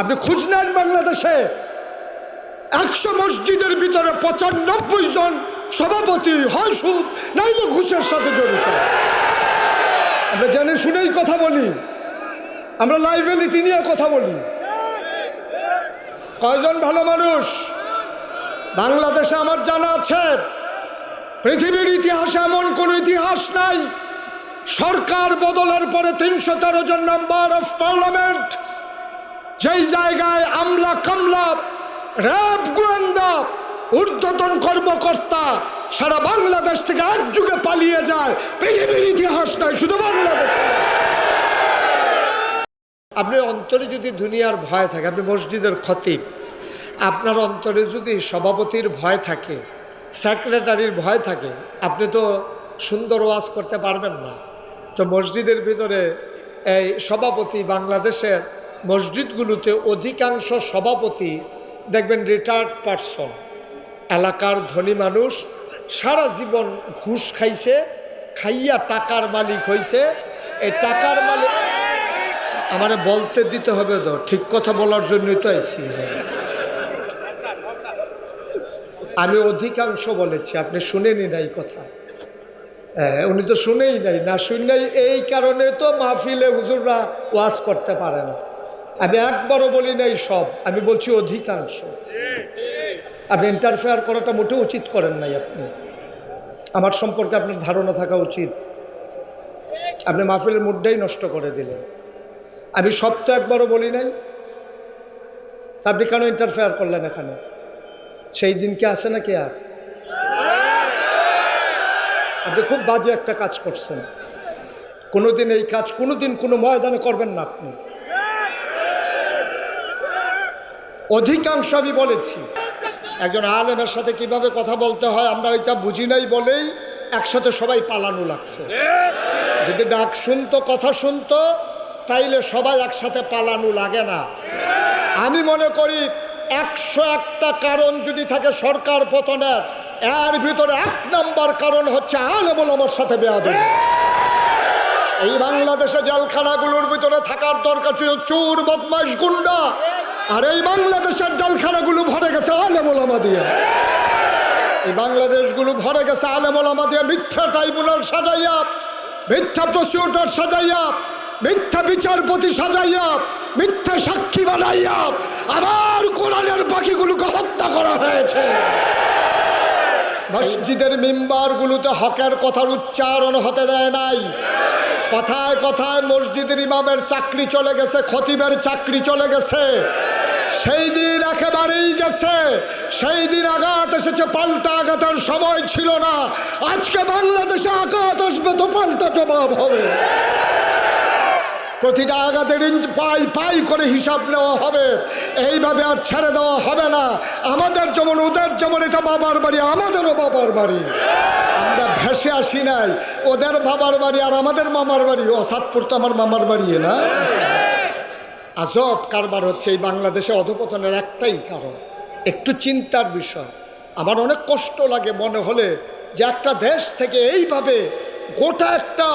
আপনি খুঁজ নেন বাংলাদেশে। একশো মসজিদের ভিতরে পঁচানব্বই জন সভাপতি হয় সুদ নাইলে ঘুষের সাথে জড়িত। আমরা জেনে শুনেই কথা বলি। আমরা লাইবিলিটি নিয়ে কথা বলি। কয়জন ভালো মানুষ? বাংলাদেশে আমার জানা আছে, পৃথিবীর ইতিহাসে এমন কোন ইতিহাস নাই। সরকার বদলের পরে তিনশো তেরো জন নাম্বার অফ পার্লামেন্ট যেই জায়গায় আমলা কামলা, র্যাব গোয়েন্দা, ঊর্ধ্বতন কর্মকর্তা সারা বাংলাদেশ থেকে এক যুগে পালিয়ে যায়, পৃথিবীর ইতিহাস নয়, শুধু বাংলাদেশ। আপনি অন্তরে যদি দুনিয়ার ভয় থাকে, আপনি মসজিদের খতিব, আপনার অন্তরে যদি সভাপতির ভয় থাকে, সেক্রেটারির ভয় থাকে, আপনি তো সুন্দর ওয়াজ করতে পারবেন না। তো মসজিদের ভিতরে এই সভাপতি বাংলাদেশের মসজিদগুলোতে অধিকাংশ সভাপতি দেখবেন রিটায়ার্ড পার্সন এলাকার ধনী মানুষ সারা জীবন ঘুষ খাইছে, খাইয়া টাকার মালিক হইছে। এই টাকার মালিক আমারে বলতে দিতে হবে তো, ঠিক কথা বলার জন্যই তো আইসি আমি অধিকাংশ বলেছি, আপনি শুনেনি নাই কথা। হ্যাঁ উনি তো শুনেই নাই, না শুনেই এই কারণে তো মাহফিলে হুজুররা ওয়াজ করতে পারে না। আমি একবারও বলি নাই সব, আমি বলছি অধিকাংশ। আপনি ইন্টারফেয়ার করাটা মোটেও উচিত করেন নাই আপনি। আমার সম্পর্কে আপনার ধারণা থাকা উচিত। আপনি মাহফিলের মুডটাই নষ্ট করে দিলেন। আমি সব তো একবারও বলি নাই। আপনি কেন ইন্টারফেয়ার করলেন এখানে? সেই দিন কি আছে নাকি আর? আপনি খুব বাজে একটা কাজ করছেন। কোনোদিন এই কাজ, কোনোদিন কোনো ময়দানে করবেন না আপনি। অধিকাংশ আমি বলেছি। একজন আলেমের সাথে কীভাবে কথা বলতে হয় আমরা ওইটা বুঝি নাই বলেই একসাথে সবাই পালানো লাগছে। যদি ডাক শুনতো, কথা শুনতো, তাইলে সবাই একসাথে পালানো লাগে না। আমি মনে করি একশো একটা কারণ যদি থাকে সরকার পতনের এর ভিতরে এক নাম্বার কারণ হচ্ছে আলেমুল আমার সাথে বেয়াদ এই বাংলাদেশে জেলখানাগুলোর ভিতরে থাকার দরকার ছিল চোর, বদমাইশ, গুন্ডা। আর এই বাংলাদেশের জেলখানাগুলো ভরে গেছে আলেমুলামা দিয়ে এই বাংলাদেশগুলো ভরে গেছে আলেমুলামা দিয়ে মিথ্যা ট্রাইব্যুনাল সাজাইয়া, মিথ্যা প্রসিকিউটর সাজাইয়া, মিথ্যা বিচারপতি সাজাইয়া, মিথ্যা সাক্ষী বানাইয়া আবার কোরআনের পাখিগুলোকে হত্যা করা হয়েছে। মসজিদের মিম্বারগুলোতে হকের কথার উচ্চারণ হতে দেয় নাই। কথায় কথায় মসজিদের ইমামের চাকরি চলে গেছে, খতিবের চাকরি চলে গেছে। সেই দিন একেবারেই গেছে। সেই দিন আঘাত এসেছে, পাল্টা আঘাতের সময় ছিল না। আজকে বাংলাদেশে আঘাত আসবে তো পাল্টা জবাব হবে। প্রতিটা আঘাতের পাই পাই করে হিসাব নেওয়া হবে। এইভাবে আর ছেড়ে দেওয়া হবে না। আমাদের যেমন ওদের যেমন, এটা বাবার বাড়ি, আমাদেরও বাবার বাড়ি। আমরা ভেসে আসি নাই। ওদের বাবার বাড়ি আর আমাদের মামার বাড়ি। ও সাতপুর তো আমার মামার বাড়ি না? আজব কারবার হচ্ছে এই বাংলাদেশে অধপতনের একটাই কারণ। একটু চিন্তার বিষয়। আমার অনেক কষ্ট লাগে মনে হলে যে একটা দেশ থেকে এইভাবে গোটা একটা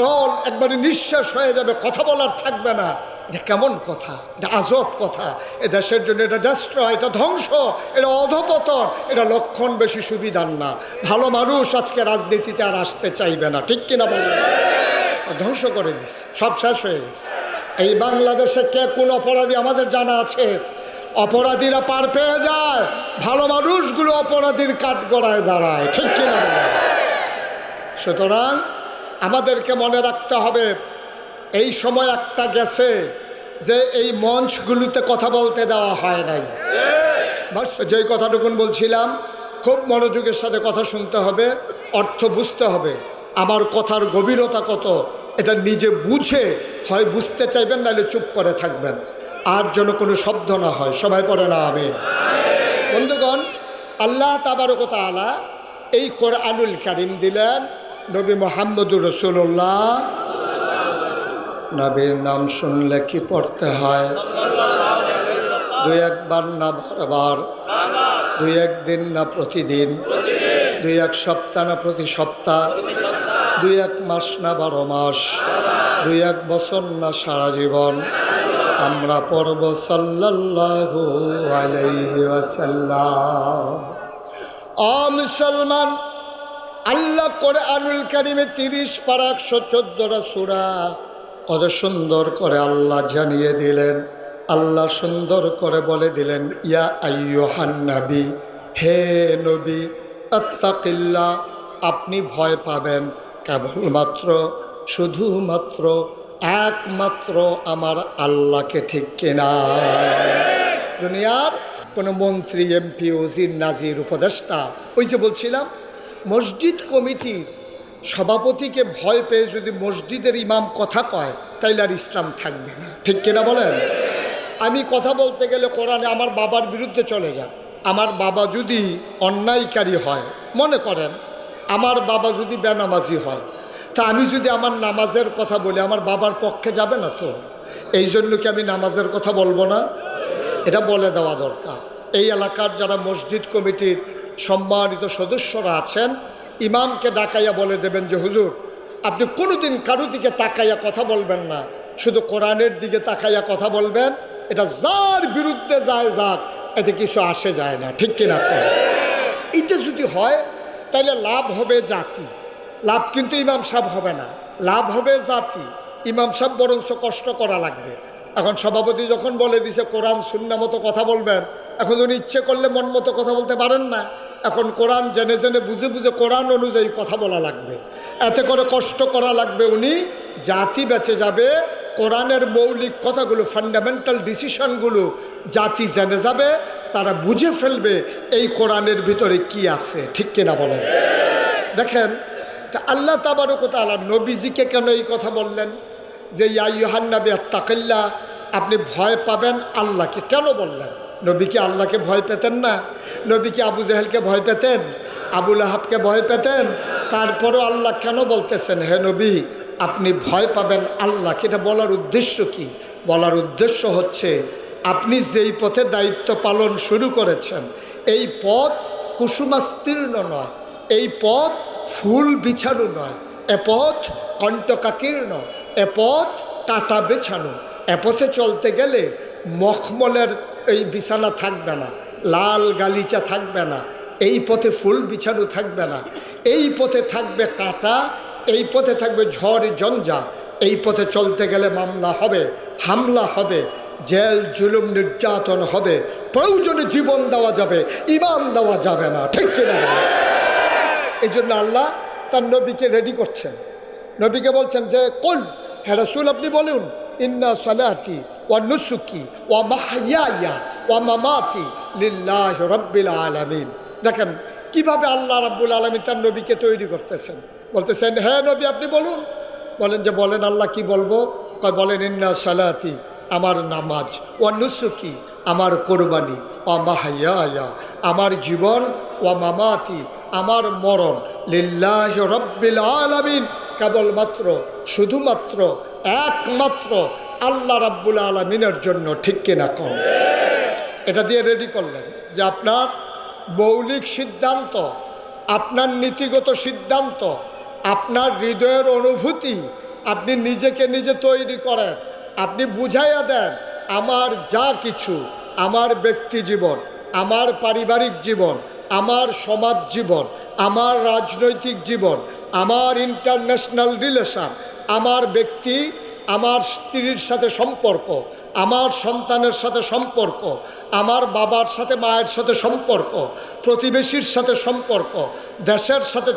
দল একবারে নিঃশ্বাস হয়ে যাবে, কথা বলার থাকবে না। এটা কেমন কথা? এটা আজব কথা। এ দেশের জন্য এটা ডেস্ট্রয় এটা ধ্বংস, এটা অধপতন, এটা লক্ষণ বেশি সুবিধার না। ভালো মানুষ আজকে রাজনীতিতে আর আসতে চাইবে না, ঠিক কিনা বলেন ধ্বংস করে দিস সব শেষ হয়ে গেছে। এই বাংলাদেশে কে কোন অপরাধী আমাদের জানা আছে? অপরাধীরা পার পেয়ে যায়, ভালো মানুষগুলো অপরাধীর কাঠ গড়ায় দাঁড়ায়, ঠিক কিনা? সুতরাং আমাদেরকে মনে রাখতে হবে, এই সময় একটা গেছে যে এই মঞ্চগুলোতে কথা বলতে দেওয়া হয় নাই। বাস, যেই কথাটুকুন বলছিলাম, খুব মনোযোগের সাথে কথা শুনতে হবে, অর্থ বুঝতে হবে, আমার কথার গভীরতা কত এটা নিজে বুঝে, হয় বুঝতে চাইবেন, নাহলে চুপ করে থাকবেন। আর যেন কোনো শব্দ না হয়। সবাই পড়ে না আমি বন্ধুগণ, আল্লাহ তাবারকত আলা এই কোরআনুল কারিম দিলেন নবী মোহাম্মদুর রসুল্লাহ নবীর নাম শুনলে কি পড়তে হয়? দুই একবার না বারবার? দুই একদিন না প্রতিদিন? দুই এক সপ্তাহ না প্রতি সপ্তাহ? দুই এক মাস না বারো মাস, দুই এক বছর না সারা জীবন, আমরা পড়ব সাল্লাল্লাহু আল্লাহ করে আনুল কারিমে তিরিশ পারা একশো চোদ্দটা সুরা কত সুন্দর করে আল্লাহ জানিয়ে দিলেন, আল্লাহ সুন্দর করে বলে দিলেন, ইয়া আইয়ুহান নবী, হে নবী আত্তাকিল্লা আপনি ভয় পাবেন কেবলমাত্র, শুধুমাত্র একমাত্র আমার আল্লাহকে ঠিক কিনা। দুনিয়ার কোনো মন্ত্রী, এমপি, ওজির, নাজির, উপদেষ্টা, ওই যে বলছিলাম, মসজিদ কমিটির সভাপতিকে ভয় পেয়ে যদি মসজিদের ইমাম কথা কয়, তাইলে আর ইসলাম থাকবে না। ঠিক কিনা বলেন? আমি কথা বলতে গেলে কোরআনে আমার বাবার বিরুদ্ধে চলে যান। আমার বাবা যদি অন্যায়কারী হয়, মনে করেন আমার বাবা যদি বেনামাজি হয়, তা আমি যদি আমার নামাজের কথা বলি, আমার বাবার পক্ষে যাবে না তো? এই জন্য কি আমি নামাজের কথা বলব না? এটা বলে দেওয়া দরকার। এই এলাকার যারা মসজিদ কমিটির সম্মানিত সদস্যরা আছেন, ইমামকে ডাকাইয়া বলে দেবেন যে, হুজুর, আপনি কোনোদিন কারও দিকে তাকাইয়া কথা বলবেন না। শুধু কোরআনের দিকে তাকাইয়া কথা বলবেন। এটা যার বিরুদ্ধে যায় যাক, এতে কিছু আসে যায় না। ঠিক কিনা এটা যদি হয় তাহলে লাভ হবে জাতি। লাভ কিন্তু ইমাম সাহেব হবে না। লাভ হবে জাতি। ইমাম সাহেব বরঞ্চ কষ্ট করা লাগবে। এখন সভাপতি যখন বলে দিছে, কোরআন শূন্য মতো কথা বলবেন। এখন উনি ইচ্ছে করলে মন মতো কথা বলতে পারেন না। এখন কোরআন জেনে জেনে বুঝে বুঝে কোরআন অনুযায়ী কথা বলা লাগবে। এতে করে কষ্ট করা লাগবে উনি। জাতি বেঁচে যাবে। কোরআনের মৌলিক কথাগুলো ফান্ডামেন্টাল ডিসিশনগুলো জাতি জেনে যাবে, তারা বুঝে ফেলবে এই কোরআনের ভিতরে কি আছে। ঠিক কিনা বলেন? দেখেন, তা আল্লাহ তাবারক তালা নবীজিকে কেন এই কথা বললেন? যে ইয়াহান্নাবি আত্মাকাল্লা আপনি ভয় পাবেন আল্লাহকে। কেন বললেন? নবীকে আল্লাহকে ভয় পেতেন না? নবী কি আবু জাহেলকে ভয় পেতেন? আবুল আহাবকে ভয় পেতেন? তারপরও আল্লাহ কেন বলতেছেন, হে নবী, আপনি ভয় পাবেন আল্লাহকে? এটা বলার উদ্দেশ্য কি? বলার উদ্দেশ্য হচ্ছে আপনি যেই পথে দায়িত্ব পালন শুরু করেছেন, এই পথ কুসুমাস্তীর্ণ নয়, এই পথ ফুল বিছানো নয়, এ পথ কণ্টকাকীর্ণ, এ পথ কাটা বেছানো, এ পথে চলতে গেলে মখমলের এই বিছানা থাকবে না, লাল গালিচা থাকবে না, এই পথে ফুল বিছানো থাকবে না, এই পথে থাকবে কাটা, এই পথে থাকবে ঝড় জঞ্জা, এই পথে চলতে গেলে মামলা হবে, হামলা হবে জেল, জুলুম, নির্যাতন হবে। প্রয়োজনে জীবন দেওয়া যাবে, ইমান দেওয়া যাবে না। ঠিক কিনা? এই জন্য আল্লাহ তার নবীকে রেডি করছেন। নবীকে বলছেন যে কোন হ্যাঁ আপনি বলুন, ইন্না সালাতি ওয়া নুসুকি ওয়া মাহাইয়া ওয়া মামাতি লিল্লাহ রব্বিল আলামিন। দেখেন, কীভাবে আল্লাহ রাব্বুল আলমী তার নবীকে তৈরি করতেছেন। বলতেছেন হ্যাঁ নবী, আপনি বলুন। বলেন যে, বলেন আল্লাহ কি বলব? বলেন, ইন্না সালাতি আমার নামাজ ও নুসুকি আমার কোরবানি ও মাহাইয়া আমার জীবন ও মামাতি আমার মরণ, লিল্লাহ রব্বিল আলামিন, কেবলমাত্র, শুধুমাত্র, একমাত্র আল্লাহ রাব্বুল আলমিনের জন্য, ঠিক কিনা কম এটা দিয়ে রেডি করলেন যে আপনার মৌলিক সিদ্ধান্ত, আপনার নীতিগত সিদ্ধান্ত, আপনার হৃদয়ের অনুভূতি, আপনি নিজেকে নিজে তৈরি করেন। আপনি বুঝাইয়া দেন, আমার যা কিছু, আমার ব্যক্তি জীবন, আমার পারিবারিক জীবন, আমার সমাজ জীবন, আমার রাজনৈতিক জীবন, আমার ইন্টারন্যাশনাল রিলেশন আমার ব্যক্তি আমার স্ত্রীর সাথে সম্পর্ক, আমার সন্তানের সাথে সম্পর্ক, আমার বাবার সাথে মায়ের সাথে সম্পর্ক, প্রতিবেশীর সাথে সম্পর্ক, দেশের সাথে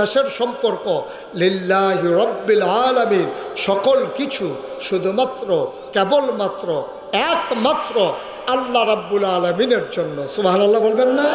দেশের সম্পর্ক, লিল্লাহি রব্বিল আলামিন, সকল কিছু শুধুমাত্র, কেবলমাত্র, একমাত্র আল্লাহ রাব্বুল আলমিনের জন্য। সুবাহ বলবেন না?